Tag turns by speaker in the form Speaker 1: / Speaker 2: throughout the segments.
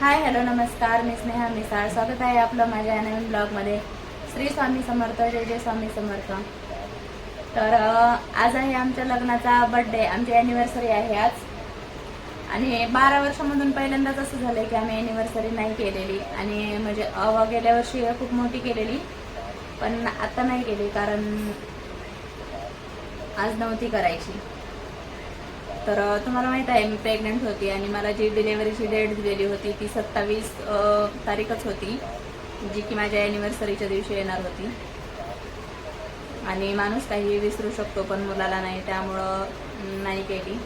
Speaker 1: Hi hello नमस्कार. मी स्नेहा मिसाळ. स्वागत आहे आपलं माझ्या नवीन ब्लॉगमध्ये. श्री स्वामी समर्थ जय जय स्वामी समर्थ. तर आज आहे आमच्या लग्नाचा बर्थडे आमची ॲनिव्हर्सरी आहे आज. आणि बारा वर्षामधून पहिल्यांदाच असं झालं की आम्ही ॲनिव्हर्सरी नाही केलेली. आणि म्हणजे अं, गेल्या वर्षी खूप मोठी केलेली पण आता नाही केली कारण आज नव्हती करायची. तर तुम्हाला माहीत आहे मी प्रेग्नंट होती आणि मला जी डिलेवरीची डेट दिलेली होती ती सत्तावीस तारीखच होती जी की माझ्या ॲनिव्हर्सरीच्या दिवशी येणार होती. आणि माणूस काही विसरू शकतो पण मुलाला नाही त्यामुळं नाही केली.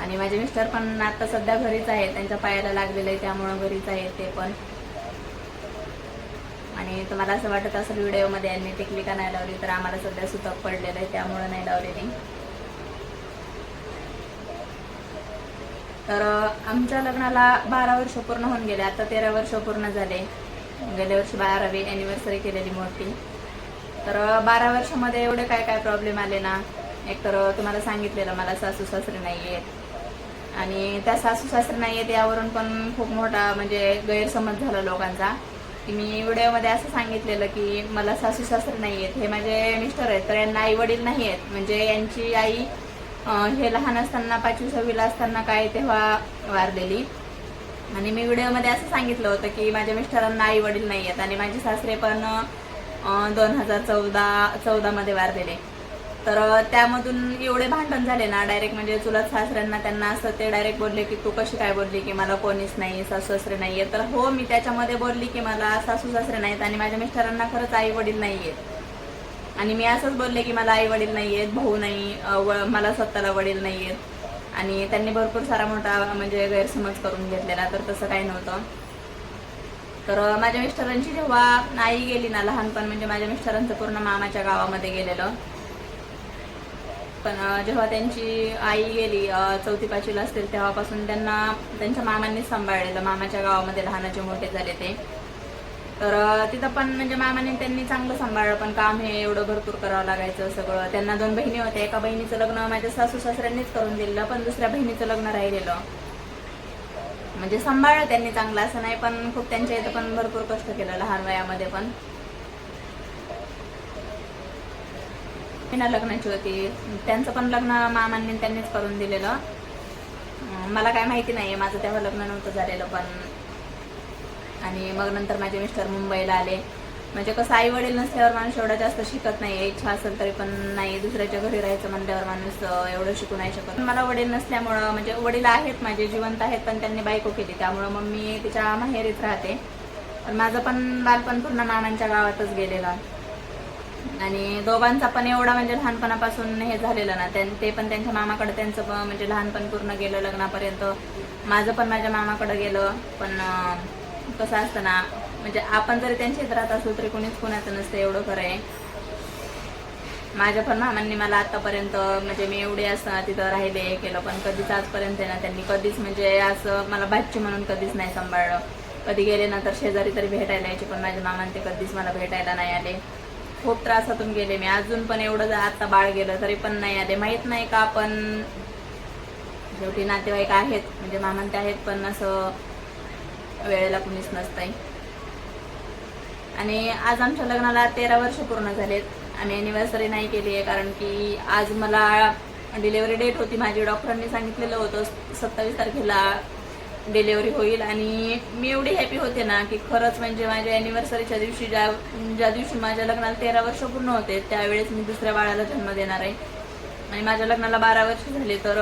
Speaker 1: आणि माझे मिस्टर पण आता सध्या घरीच आहेत त्यांच्या पायाला लागलेलं आहे त्यामुळं घरीच आहेत ते पण. आणि तुम्हाला असं वाटत असेल व्हिडिओमध्ये यांनी टिकली का नाही लावली तर आम्हाला सध्या सुतक पडलेलं आहे त्यामुळं नाही लावलेली. तर आमच्या लग्नाला बारा वर्ष पूर्ण होऊन गेले. आता तेरा वर्ष पूर्ण झाले. गेल्या वर्षी बारावी अॅनिव्हर्सरी केलेली मोठी. तर बारा वर्षामध्ये एवढे काय काय प्रॉब्लेम आले ना? एक तर तुम्हाला सांगितलेलं मला सासू सासरे नाही आहेत. आणि त्या सासू सासरे नाही आहेत यावरून पण खूप मोठा म्हणजे गैरसमज झाला लोकांचा. की मी व्हिडिओमध्ये असं सांगितलेलं की मला सासू सासरे नाही आहेत. हे माझे मिस्टर आहेत तर यांना आई वडील नाही आहेत. म्हणजे यांची आई हे लहान असताना पाचवी सहावीला असताना काय तेव्हा वारलेली. आणि मी व्हिडिओमध्ये असं सांगितलं होतं की माझ्या मिस्टरांना आई वडील नाही आहेत आणि माझे सासरे पण दोन हजार चौदा चौदामध्ये वारलेले. तर त्यामधून एवढे भांडण झाले ना डायरेक्ट म्हणजे चुलत सासऱ्यांना त्यांना असं ते डायरेक्ट बोलले की तू कशी काय बोलली की मला कोणीच नाही सासू सासरे नाही आहेत? तर हो मी त्याच्यामध्ये बोलली की मला सासू सासरे नाहीत आणि माझ्या मिस्टरांना खरंच आई वडील नाही आहेत. आणि मी असंच बोलले की मला आई वडील नाही आहेत भाऊ नाही व- मला स्वतःला वडील नाही आहेत आणि त्यांनी भरपूर सारा मोठा म्हणजे गैरसमज करून घेतलेला तर तसं काही नव्हतं. तर माझ्या मिस्टरांची जेव्हा आई गेली ना लहानपण म्हणजे माझ्या मिस्टरांचं पूर्ण मामाच्या गावामध्ये गेलेलं. पण जेव्हा त्यांची आई गेली चौथी पाचवीला असतील तेव्हापासून त्यांना त्यांच्या मामांनी सांभाळलेलं. मामाच्या गावामध्ये लहानाचे मोठे झाले ते. तर तिथं पण म्हणजे मामाने त्यांनी चांगलं सांभाळलं पण काम हे एवढं भरपूर करावं लागायचं सगळं. त्यांना दोन बहिणी होत्या. एका बहिणीचं लग्न माझ्या सासू सासऱ्यांनीच करून दिलेलं पण दुसऱ्या बहिणीचं लग्न राहिलेलं. म्हणजे सांभाळलं त्यांनी चांगलं असं नाही पण खूप त्यांच्या इथं पण भरपूर कष्ट केलं लहान वयामध्ये पण. ना लग्नाची होती. त्यांचं पण लग्न मामांनी त्यांनीच करून दिलेलं. मला काय माहिती नाही माझं तेव्हा लग्न नव्हतं झालेलं पण आणि मग नंतर माझे मिस्टर मुंबईला आले. म्हणजे कसं आई वडील नसल्यावर माणूस एवढा जास्त शिकत नाही. इच्छा असेल तरी पण नाही दुसऱ्याच्या घरी राहायचं म्हणल्यावर माणूस एवढं शिकू नाही शकत. पण मला वडील नसल्यामुळं म्हणजे वडील आहेत माझे जिवंत आहेत पण त्यांनी बायको केली. त्यामुळं मग मी तिच्या माहेरीत राहते. पण माझं पण बालपण पूर्ण मामांच्या गावातच गेलेलं. आणि दोघांचा पण एवढा म्हणजे लहानपणापासून हे झालेलं ना. त्यां- ते पण त्यांच्या मामाकडे त्यांचं पण म्हणजे लहानपण पूर्ण गेलं लग्नापर्यंत. माझं पण माझ्या मामाकडे गेलं. पण कसं असतं ना म्हणजे आपण जरी त्यांच्या राहत असलो तरी कोणीच कोणाचं नसतं एवढं खरं आहे माझ्या पण मामांनी मला आतापर्यंत म्हणजे मी एवढे असं तिथं राहिले हे केलं पण कधीच आजपर्यंत ना त्यांनी कधीच म्हणजे असं मला भाजी म्हणून कधीच नाही सांभाळलं. कधी गेले ना तर शेजारी तरी भेटायला यायचे पण माझ्या मामांनी ते कधीच मला भेटायला नाही आले. खूप त्रासातून गेले मी. अजून पण एवढं जर आता बाळ गेलं तरी पण नाही आले. माहीत नाही का आपण शेवटी नातेवाईक आहेत म्हणजे मामान ते आहेत पण असं वेळेला कुणीच नसतंय. आणि आज आमच्या लग्नाला तेरा वर्ष पूर्ण झालेत. आम्ही अॅनिव्हर्सरी नाही केली आहे कारण की आज मला डिलेवरी डेट होती. माझी डॉक्टरांनी सांगितलेलं होतं सत्तावीस तारखेला डिलेवरी होईल. आणि मी एवढी हॅपी होते ना की खरंच म्हणजे माझ्या अॅनिव्हर्सरीच्या दिवशी ज्या ज्या दिवशी माझ्या लग्नाला तेरा वर्ष पूर्ण होते त्यावेळेस मी दुसऱ्या बाळाला जन्म देणार आहे. आणि माझ्या लग्नाला बारा वर्ष झाले तर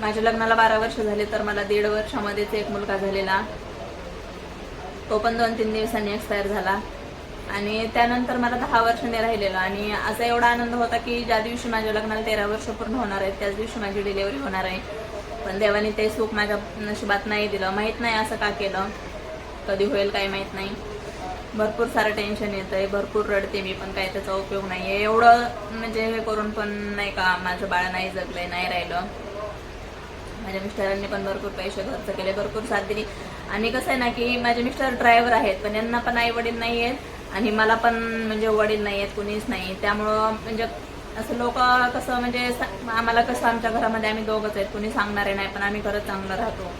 Speaker 1: माझ्या लग्नाला बारा वर्ष झाले तर मला दीड वर्षामध्येच एक मुलगा झालेला. तो पण दोन तीन दिवसांनी एक्सपायर झाला. आणि त्यानंतर मला दहा वर्षांनी राहिलेलं. आणि असा एवढा आनंद होता की ज्या दिवशी माझ्या लग्नाला तेरा वर्ष पूर्ण होणार आहे त्याच दिवशी माझी डिलेवरी होणार आहे. पण देवाने ते सुख माझ्या नशिबात नाही दिलं. माहीत नाही असं का केलं. कधी होईल काय माहीत नाही. भरपूर सारं टेन्शन येतं आहे भरपूर रडते मी पण काय त्याचा उपयोग नाही आहे एवढं म्हणजे हे करून पण नाही का माझं बाळ नाही जगलंय नाही राहिलं. माझ्या मिस्टरांनी पण भरपूर पैसे खर्च केले भरपूर साथ दिली. आणि कसं आहे ना की माझे मिस्टर ड्रायव्हर आहेत पण यांना पण आई वडील नाही आहेत आणि मला पण म्हणजे वडील नाही आहेत कुणीच नाही त्यामुळं म्हणजे असं लोक कसं म्हणजे आम्हाला कसं आमच्या घरामध्ये आम्ही दोघंच आहेत कुणी सांगणारे नाही पण आम्ही खरंच चांगलं राहतो.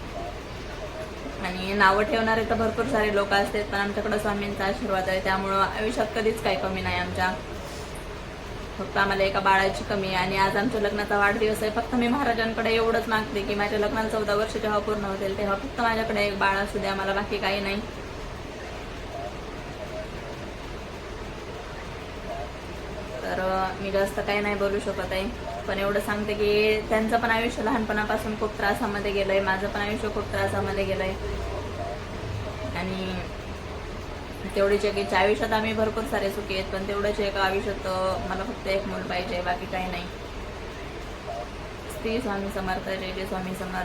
Speaker 1: आणि नावं ठेवणारे तर भरपूर सारे लोक असतात पण आमच्याकडं स्वामींचा आशीर्वाद आहे त्यामुळं आयुष्यात कधीच काही कमी नाही आमच्या. फक्त आम्हाला एका बाळाची कमी आहे आणि आज आमच्या लग्नाचा वाढदिवस आहे. फक्त मी महाराजांकडे एवढंच मागते की माझ्या लग्नाला चौदा वर्ष जेव्हा पूर्ण होतील तेव्हा फक्त माझ्याकडे एक बाळ असू द्या मला बाकी काही नाही. तर मी जास्त काही नाही बोलू शकत आहे. पण एवढं सांगते की त्यांचं पण आयुष्य लहानपणापासून खूप त्रासामध्ये गेलंय माझं पण आयुष्य खूप त्रासामध्ये गेलंय. आणि तेवढीच इच्छा आयुष्यात आम्ही भरपूर सारे सुखी आहेत पण तेवढंच एक आयुष्यात मला फक्त एक मूल पाहिजे बाकी काही नाही. श्री स्वामी समर्थ जय जय स्वामी समर्थ.